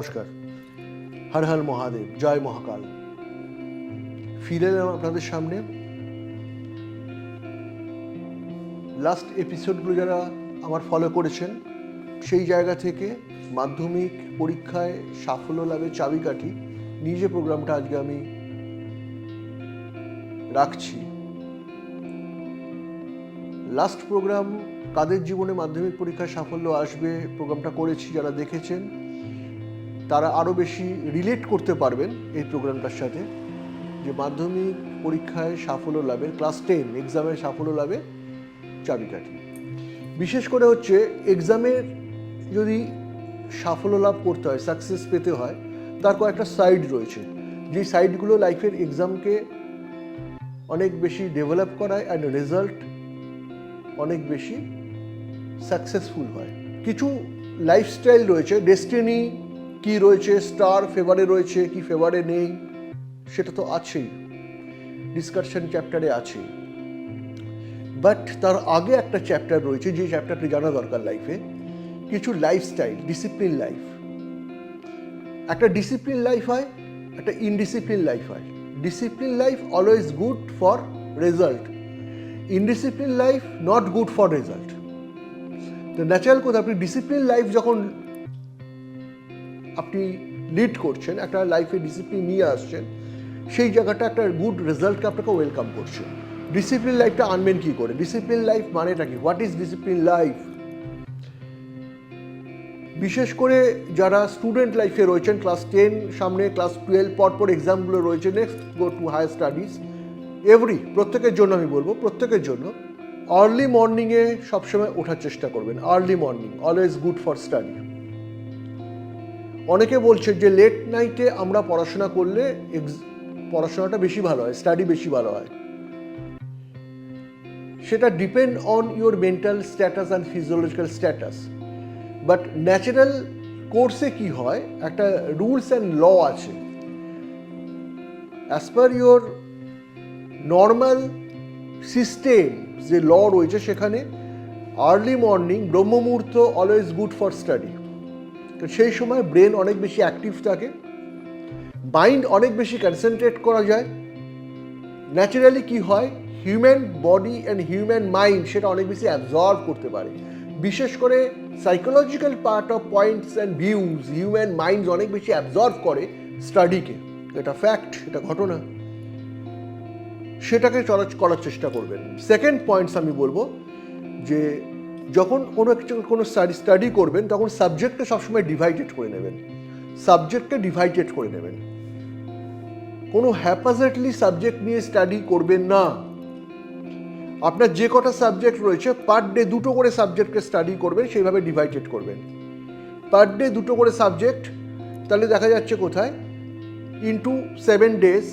নমস্কার। হর হর মহাদেব, জয় মহাকাল। ফিরে এলাম আপনাদের সামনে। লাস্ট এপিসোডগুলো যারা আমার ফলো করেছেন, সেই জায়গা থেকে মাধ্যমিক পরীক্ষায় সাফল্য লাভের চাবিকাঠি নিজে প্রোগ্রামটা আজকে আমি রাখছি। লাস্ট প্রোগ্রাম কাদের জীবনে মাধ্যমিক পরীক্ষায় সাফল্য আসবে প্রোগ্রামটা করেছি যারা দেখেছেন তারা আরও বেশি রিলেট করতে পারবেন এই প্রোগ্রামটার সাথে। যে মাধ্যমিক পরীক্ষায় সাফল্য লাভের ক্লাস টেন এক্সামের সাফল্য লাভে চাবিকাঠি। বিশেষ করে হচ্ছে এক্সামের যদি সাফল্য লাভ করতে হয় সাকসেস পেতে হয়, তার কয়েকটা সাইড রয়েছে। যে সাইডগুলো লাইফের এক্সামকে অনেক বেশি ডেভেলপ করায় অ্যান্ড রেজাল্ট অনেক বেশি সাকসেসফুল হয়। কিছু লাইফস্টাইল রয়েছে ডেস্টিনি কি রয়েছে? স্টার ফেভারে রয়েছে, কি ফেভারে নেই? সেটা তো আছেই। ডিসকাশন চ্যাপ্টারে আছেই। বাট তার আগে একটা চ্যাপ্টার রয়েছে, যে চ্যাপ্টারটি জানা দরকার লাইফে কিছু লাইফস্টাইল ডিসিপ্লিন লাইফ একটা ডিসিপ্লিন লাইফ হয়, একটা ইনডিসিপ্লিন লাইফ হয়। Discipline life always good for result indiscipline life not good for result তো ন্যাচারাল কথা আপনি ডিসিপ্লিন লাইফ যখন আপনি লিড করছেন, একটা লাইফে ডিসিপ্লিন নিয়ে আসছেন, সেই জায়গাটা একটা গুড রেজাল্টকে আপনাকে ওয়েলকাম করছে। ডিসিপ্লিন লাইফটা আনবেন কি করে? ডিসিপ্লিন লাইফ মানেটা কি? হোয়াট ইজ ডিসিপ্লিন লাইফ বিশেষ করে যারা স্টুডেন্ট লাইফে রয়েছেন ক্লাস টেন সামনে ক্লাস টুয়েলভ পরপর এক্সামগুলো রয়েছে next go to higher studies every প্রত্যেকের জন্য আমি বলব, প্রত্যেকের জন্য আর্লি মর্নিংয়ে সবসময় ওঠার চেষ্টা করবেন early morning always good for study অনেকে বলছে যে লেট নাইটে আমরা পড়াশোনা করলে পড়াশোনাটা বেশি ভালো হয় স্টাডি বেশি ভালো হয়। সেটা depend on your mental status and physiological status but natural কোর্সে কি হয়, একটা রুলস অ্যান্ড ল আছে। As per your normal system যে ল রয়েছে সেখানে আর্লি মর্নিং ব্রহ্মমুহূর্ত অলওয়েজ গুড ফর স্টাডি তো সেই সময় ব্রেন অনেক বেশি অ্যাক্টিভ থাকে মাইন্ড অনেক বেশি কনসেন্ট্রেট করা যায়। ন্যাচারালি কি হয়? Human body and human mind সেটা অনেক বেশি অ্যাবজর্ভ করতে পারে। বিশেষ করে psychological part of points and views human mind অনেক বেশি অ্যাবজর্ভ করে স্টাডিকে এটা ফ্যাক্ট এটা ঘটনা। সেটাকে চলা করার চেষ্টা করবেন। সেকেন্ড পয়েন্টস আমি বলব যে যখন কোনো কিছু কোনো স্টাডি স্টাডি করবেন, তখন সাবজেক্টকে সবসময় ডিভাইডেড করে নেবেন। সাবজেক্টকে ডিভাইডেড করে নেবেন। কোনো হ্যাপাজেটলি সাবজেক্ট নিয়ে স্টাডি করবেন না। আপনার যে কটা সাবজেক্ট রয়েছে পার ডে দুটো করে সাবজেক্টকে স্টাডি করবেন, সেইভাবে ডিভাইডেড করবেন। পার ডে দুটো করে সাবজেক্ট তাহলে দেখা যাচ্ছে কোথায়? Into seven days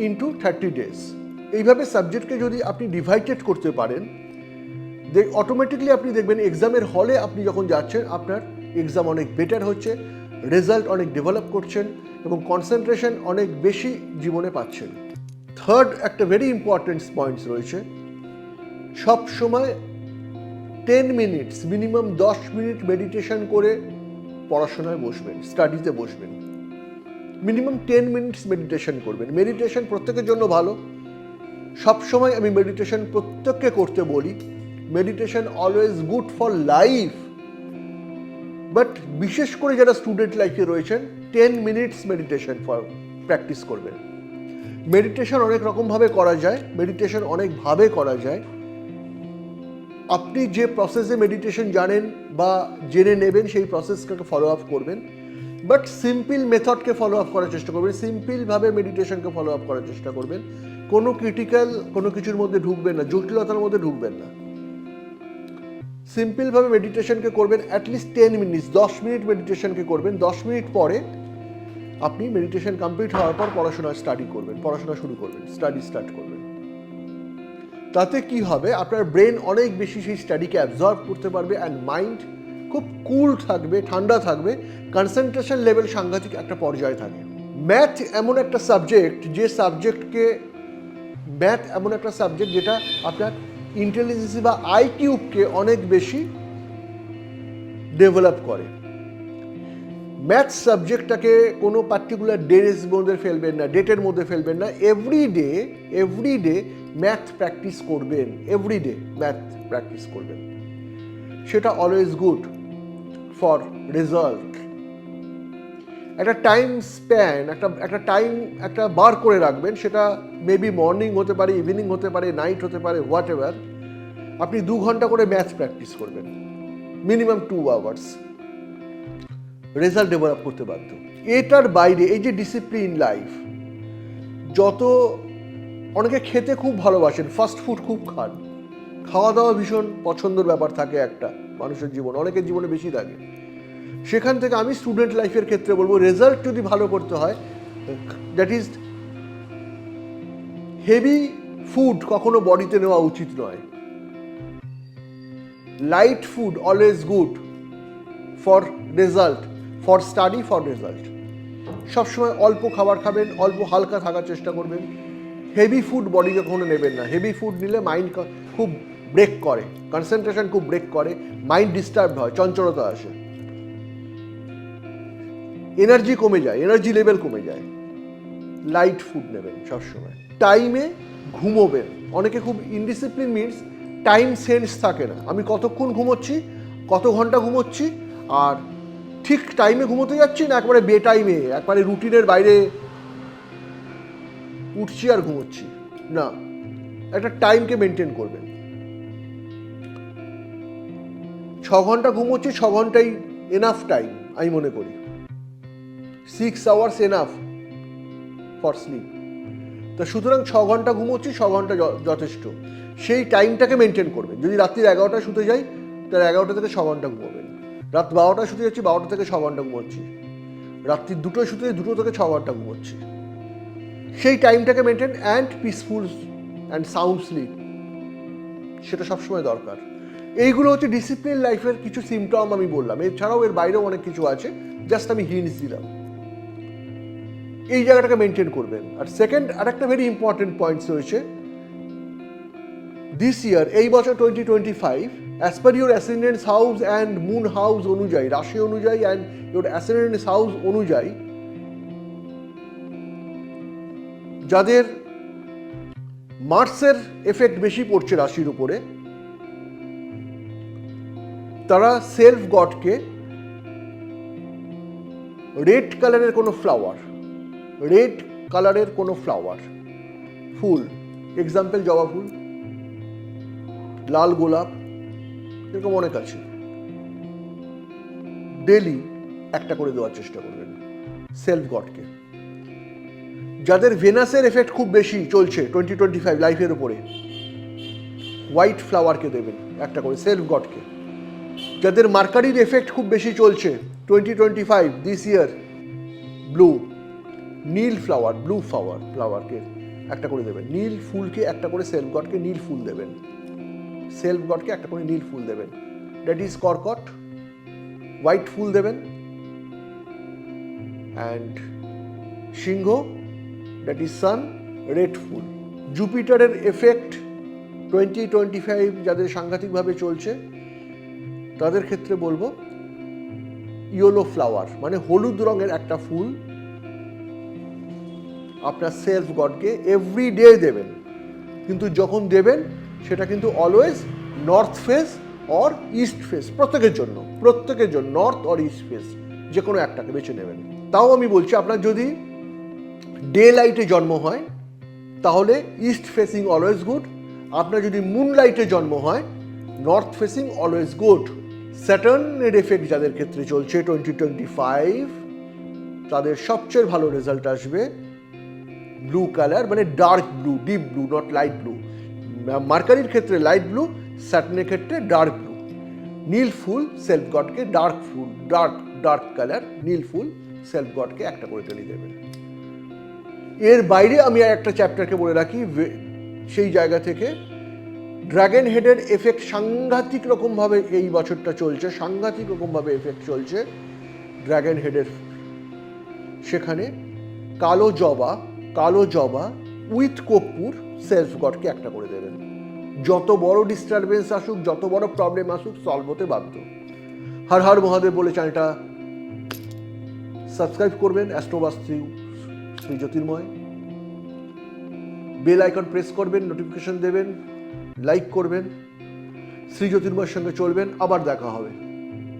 into thirty days এইভাবে সাবজেক্টকে যদি আপনি ডিভাইডেড করতে পারেন অটোমেটিকলি আপনি দেখবেন এক্সামের হলে আপনি যখন যাচ্ছেন, আপনার এক্সাম অনেক বেটার হচ্ছে রেজাল্ট অনেক ডেভেলপ করছেন এবং কনসেন্ট্রেশন অনেক বেশি জীবনে পাচ্ছেন। থার্ড একটা ভেরি ইম্পর্টেন্ট পয়েন্টস রয়েছে সব সময় টেন মিনিটস মিনিমাম দশ মিনিট মেডিটেশন করে পড়াশোনায় বসবেন স্টাডিতে বসবেন। মিনিমাম টেন মিনিটস মেডিটেশন করবেন। মেডিটেশন প্রত্যেকের জন্য ভালো। সব সময় আমি মেডিটেশন প্রত্যেককে করতে বলি। Meditation always good for life but বিশেষ করে যারা স্টুডেন্ট লাইফে রয়েছেন ten minutes meditation for practice করবেন। মেডিটেশন অনেক রকমভাবে করা যায় মেডিটেশন অনেকভাবে করা যায়। আপনি যে প্রসেসে মেডিটেশন জানেন বা জেনে নেবেন, সেই প্রসেসটাকে ফলো আপ করবেন। বাট সিম্পল মেথডকে ফলো আপ করার চেষ্টা করবেন সিম্পলভাবে মেডিটেশনকে ফলো আপ করার চেষ্টা করবেন। কোনো ক্রিটিক্যাল কোনো কিছুর মধ্যে ঢুকবেন না, জটিলতার মধ্যে ঢুকবেন না। সিম্পলভাবে মেডিটেশনকে করবেন অ্যাটলিস্ট টেন মিনিটস দশ মিনিট মেডিটেশনকে করবেন। দশ মিনিট পরে আপনি মেডিটেশন কমপ্লিট হওয়ার পর পড়াশোনা স্টাডি করবেন, পড়াশোনা শুরু করবেন স্টাডি স্টার্ট করবেন। তাতে কি হবে? আপনার ব্রেন অনেক বেশি সেই স্টাডিকে অ্যাবজর্ব করতে পারবে অ্যান্ড মাইন্ড খুব কুল থাকবে, ঠান্ডা থাকবে। কনসেন্ট্রেশন লেভেল সাংঘাতিক একটা পর্যায়ে থাকে। ম্যাথ এমন একটা সাবজেক্ট যে সাবজেক্টকে ম্যাথ এমন একটা সাবজেক্ট যেটা আপনার ইন্টেলিজেন্সি বা আইকিউবকে অনেক বেশি ডেভেলপ করে। ম্যাথ সাবজেক্টটাকে কোনো পার্টিকুলার ডের মধ্যে ফেলবেন না ডেটের মধ্যে ফেলবেন না every day every day math practice করবেন এভরি ডে ম্যাথ প্র্যাকটিস করবেন। সেটা অলওয়েজ গুড ফর রেজাল্ট একটা টাইম স্প্যান একটা একটা টাইম একটা বার করে রাখবেন, সেটা মেবি মর্নিং হতে পারে ইভিনিং হতে পারে নাইট হতে পারে হোয়াট এভার আপনি দু ঘণ্টা করে ম্যাথ প্র্যাকটিস করবেন minimum two hours result develop করতে বাধ্য। এটার বাইরে, এই যে ডিসিপ্লিন লাইফ যত, অনেকে খেতে খুব ভালোবাসেন ফাস্ট ফুড খুব খান, খাওয়া দাওয়া ভীষণ পছন্দের ব্যাপার থাকে একটা মানুষের জীবন, অনেকের জীবনে বেশি থাকে। সেখান থেকে আমি স্টুডেন্ট লাইফের ক্ষেত্রে বলব রেজাল্ট যদি ভালো করতে হয় দ্যাট ইজ হেভি ফুড কখনো বডিতে নেওয়া উচিত নয়। Light food always good for result for study for result সবসময় অল্প খাবার খাবেন, অল্প হালকা থাকার চেষ্টা করবেন। হেভি ফুড বডিকে কখনো নেবেন না। হেভি ফুড নিলে মাইন্ড খুব ব্রেক করে। কনসেন্ট্রেশন খুব ব্রেক করে। মাইন্ড ডিস্টার্ব হয়, চঞ্চলতা আসে। এনার্জি কমে যায় এনার্জি লেভেল কমে যায়। লাইট ফুড নেবেন সবসময়। টাইমে ঘুমোবেন। অনেকে খুব ইনডিসিপ্লিন মিনস টাইম সেন্স থাকে না। আমি কতক্ষণ ঘুমোচ্ছি, কত ঘণ্টা ঘুমোচ্ছি, আর ঠিক টাইমে ঘুমোতে যাচ্ছি না, একবারে বে টাইমে একবারে রুটিনের বাইরে উঠছি আর ঘুমোচ্ছি। না, একটা টাইমকে মেনটেন করবেন। ছ ঘণ্টা ঘুমোচ্ছি, ছ ঘন্টাই এনাফ টাইম আমি মনে করি। Six hours enough for sleep তো সুতরাং ছ ঘণ্টা ঘুমোচ্ছি, ছ ঘণ্টা যথেষ্ট। সেই টাইমটাকে মেনটেন করবেন। যদি রাত্রির এগারোটায় শুতে যাই, তাহলে এগারোটা থেকে ছ ঘণ্টা ঘুমোবেন। রাত বারোটায় শুতে যাচ্ছি, বারোটা থেকে ছ ঘণ্টা ঘুমোচ্ছি। রাত্রির দুটোয় শুতে দুটো থেকে ছ ঘণ্টা ঘুমোচ্ছি। সেই টাইমটাকে maintain and peaceful and sound sleep সেটা সবসময় দরকার। এইগুলো হচ্ছে ডিসিপ্লিন লাইফের কিছু সিমটম আমি বললাম। এছাড়াও এর বাইরেও অনেক কিছু আছে। জাস্ট আমি হিন্টস দিলাম। এই জায়গাটাকে মেনটেন করবেন আর সেকেন্ড আরেকটা ভেরি ইম্পর্টেন্ট পয়েন্টস রয়েছে। দিস ইয়ার এই বছর twenty twenty five as per your ascendance house and moon house অনুযায়ী, রাশি অনুযায়ী অ্যান্ড ইউর অ্যাসেন্ডেন্স হাউস অনুযায়ী, যাদের মার্সের এফেক্ট বেশি পড়ছে রাশির উপরে, তারা সেলফ গডকে রেড কালারের কোনো ফ্লাওয়ার রেড কালারের কোনো ফ্লাওয়ার। ফুল এক্সাম্পল জবা ফুল। লাল গোলাপ, এরকম অনেক আছে। ডেলি একটা করে দেওয়ার চেষ্টা করবেন সেলফ গডকে যাদের ভেনাসের এফেক্ট খুব বেশি চলছে টোয়েন্টি টোয়েন্টি ফাইভ লাইফের উপরে হোয়াইট ফ্লাওয়ারকে দেবেন, একটা করে সেলফ গডকে যাদের মার্কারির এফেক্ট খুব বেশি চলছে twenty twenty five this year blue Neil flower blue flower ফ্লাওয়ারকে একটা করে দেবেন। নীল ফুলকে একটা করে সেলফ গডকে নীল ফুল দেবেন। সেলফ গডকে একটা করে নীল ফুল দেবেন। দ্যাট ইজ কর্কট হোয়াইট ফুল দেবেন। অ্যান্ড সিংহ দ্যাট ইজ সান রেড ফুল। জুপিটারের এফেক্ট টোয়েন্টি টোয়েন্টি ফাইভ যাদের সাংঘাতিকভাবে চলছে, তাদের ক্ষেত্রে বলব ইয়েলো ফ্লাওয়ার মানে হলুদ রঙের একটা ফুল। আপনার সেলফ গডকে এভরি ডে দেবেন। কিন্তু যখন দেবেন, সেটা কিন্তু always north face or east face প্রত্যেকের জন্য প্রত্যেকের জন্য নর্থ অর ইস্ট ফেস যে কোনো একটাকে বেছে নেবেন। তাও আমি বলছি, আপনার যদি ডে লাইটে জন্ম হয়, তাহলে ইস্ট ফেসিং অলওয়েজ গুড আপনার যদি মুন লাইটে জন্ম হয় নর্থ ফেসিং অলওয়েজ গুড স্যাটার্নের এফেক্ট যাদের ক্ষেত্রে চলছে টোয়েন্টি টোয়েন্টি ফাইভ তাদের সবচেয়ে ভালো রেজাল্ট আসবে ব্লু কালার মানে dark blue deep blue not light blue মার্কারির ক্ষেত্রে লাইট ব্লু স্যাটনের ক্ষেত্রে ডার্ক ব্লু নীল ফুল সেলফ গডকে ডার্ক ফুল ডার্ক ডার্ক কালার নীল ফুল সেলফ গডকে একটা করে তৈরি দেবেন এর বাইরে আমি আর একটা চ্যাপ্টারকে বলে রাখি সেই জায়গা থেকে ড্রাগন হেডের এফেক্ট সাংঘাতিক রকমভাবে এই বছরটা চলছে, সাংঘাতিক রকমভাবে এফেক্ট চলছে ড্রাগন হেডের সেখানে কালো জবা কালো জবা উইথ কর্পূর সেলফ গডকে একটা করে দেবেন। যত বড় ডিস্টারবেন্স আসুক, যত বড় প্রবলেম আসুক সলভ হতে বাধ্য। হর হর মহাদেব বলে চ্যানেলটা সাবস্ক্রাইব করবেন অ্যাস্ট্রোবাস্ত্রী Shri Jyotirmoy. Bell icon press করবেন নোটিফিকেশন দেবেন লাইক করবেন, শ্রী জ্যোতির্ময়ের সঙ্গে চলবেন, আবার দেখা হবে।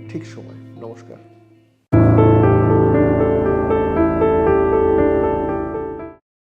ঠিক সময়। নমস্কার।